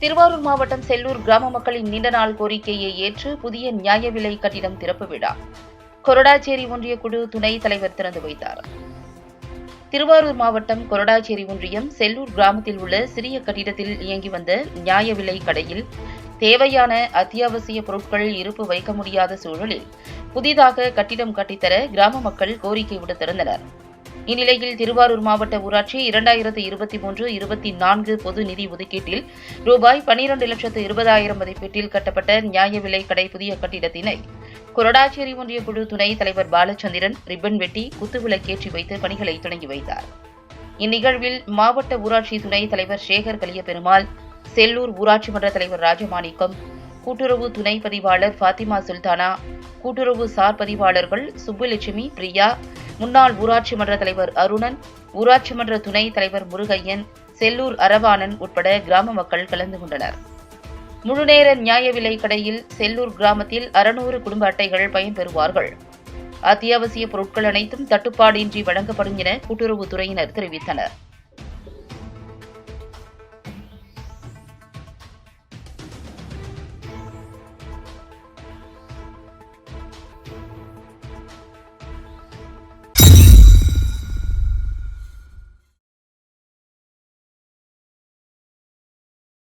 திருவாரூர் மாவட்டம் செல்லூர் கிராம மக்களின் நீண்ட நாள் கோரிக்கையை ஏற்று புதிய நியாய விலை கட்டிடம் திறப்பு விழா. கொரடாச்சேரி ஒன்றிய குழு துணைத் தலைவர் திறந்து வைத்தார். திருவாரூர் மாவட்டம் கொரடாச்சேரி ஒன்றியம் செல்லூர் கிராமத்தில் உள்ள சிறிய கட்டிடத்தில் இயங்கி வந்த நியாய விலை கடையில் தேவையான அத்தியாவசிய பொருட்கள் இருப்பு வைக்க முடியாத சூழலில் புதிதாக கட்டிடம் கட்டித்தர கிராம மக்கள் கோரிக்கை விடுத்திருந்தனர். இந்நிலையில் திருவாரூர் மாவட்ட ஊராட்சி இரண்டாயிரத்து இருபத்தி மூன்று இருபத்தி நான்கு பொது நிதி ஒதுக்கீட்டில் ரூபாய் பனிரண்டு லட்சத்து இருபதாயிரம் மதிப்பீட்டில் கட்டப்பட்ட நியாய விலை கடை புதிய கட்டிடத்தினை கொரடாச்சேரி ஒன்றிய குழு துணைத் தலைவர் பாலச்சந்திரன் ரிப்பன் வெட்டி குத்துவிளக்கேற்றி வைத்து பணிகளை தொடங்கி வைத்தார். இந்நிகழ்வில் மாவட்ட ஊராட்சி துணைத் தலைவர் சேகர் கலியபெருமாள் செல்லூர் ஊராட்சி மன்ற தலைவர் ராஜமாணிக்கம் கூட்டுறவு துணை பதிவாளர் ஃபாத்திமா சுல்தானா கூட்டுறவு சார் பதிவாளர்கள் சுப்புலட்சுமி பிரியா முன்னாள் ஊராட்சி மன்ற தலைவர் அருணன் ஊராட்சி மன்ற துணைத் தலைவர் முருகையன் செல்லூர் அரவாணன் உட்பட கிராம மக்கள் கலந்து கொண்டனர். முழுநேர நியாய விலை கடையில் செல்லூர் கிராமத்தில் அறுநூறு குடும்ப அட்டைகள் பயன்பெறுவார்கள். அத்தியாவசிய பொருட்கள் அனைத்தும் தட்டுப்பாடின்றி வழங்கப்படும் என கூட்டுறவுத்துறையினர் தெரிவித்தனர்.